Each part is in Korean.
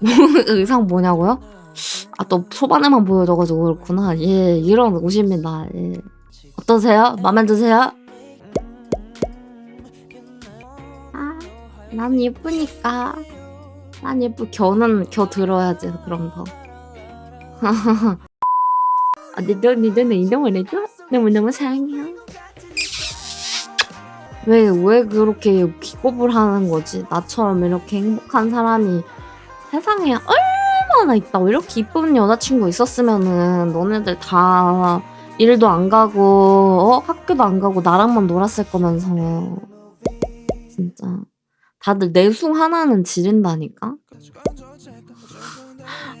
의상 뭐냐고요? 아 또 초반에만 보여줘가지고 그렇구나. 예 이런 옷입니다. 예. 어떠세요? 마음에 드세요? 아, 난 예쁘니까. 난 예쁘. 겨는 겨 들어야지 그런 거. 아, 니도 니도는 이동을 해줘? 너무 너무 사랑해요. 왜 왜 그렇게 기겁을 하는 거지? 나처럼 이렇게 행복한 사람이 세상에 얼마나 있다고 이렇게 이쁜 여자친구 있었으면은 너네들 다 일도 안 가고 어? 학교도 안 가고 나랑만 놀았을 거면서. 진짜. 다들 내숭 하나는 지른다니까?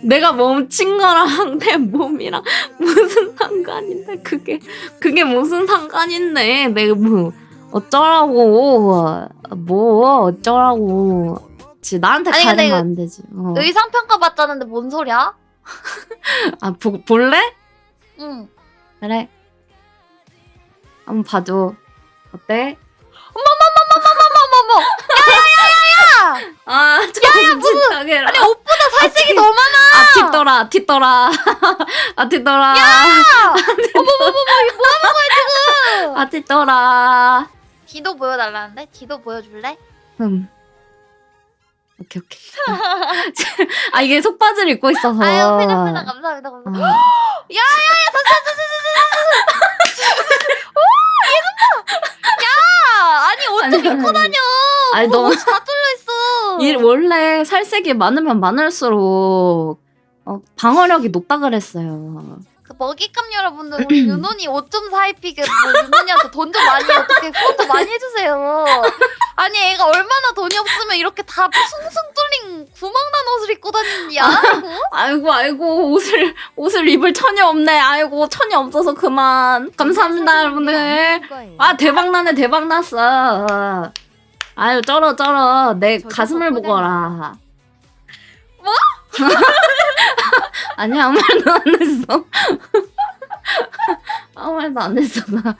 내가 멈춘 거랑 내 몸이랑 무슨 상관인데? 그게 그게 무슨 상관인데? 내가 뭐 어쩌라고. 뭐 어쩌라고 지 나한테 아니, 근데 가리면 그안 되지 어. 의상 평가 받자는데 뭔 소리야? 아 보, 볼래? 응. 그래 한번 봐줘 어때? 어머머머. 야야야야야. 아 야야 무슨 아니 옷보다 살색이 더 많아. 아 뒷돌아 뒷돌아 아 뒷돌아 어머머머머 이거 뭐 하는 거야 지금? 아 뒷돌아 뒤도 보여달라는데? 뒤도 보여줄래? 음 오케이 오케이 아 이게 속바지를 입고 있어서 아유 페나페나 감사합니다. 감사합니다. 어. 야야야 야 아니 옷좀 아니, 입고 아니. 다녀. 아니, 뭐 너무- 옷이 다 뚫려 있어. 이 원래 살색이 많으면 많을수록 어, 방어력이 높다 그랬어요. 그 먹잇감 여러분들 우리 윤혼이 옷 좀 사입히게 뭐 윤혼이한테 돈 좀 많이 어떻게 후원도 많이 해주세요. 아니 애가 얼마나 돈이 없으면 이렇게 다 숭숭 뚫린 구멍난 옷을 입고 다니냐? 아이고 아이고 옷을 옷을 입을 천이 없네. 아이고 천이 없어서 그만. 감사합니다 여러분들. 아 대박 나네 대박 났어. 아유 쩔어 쩔어 내 가슴을 덕분에 보거라. 뭐? 아니 아무 말도 안 했어. 아무 말도 안 했어 나.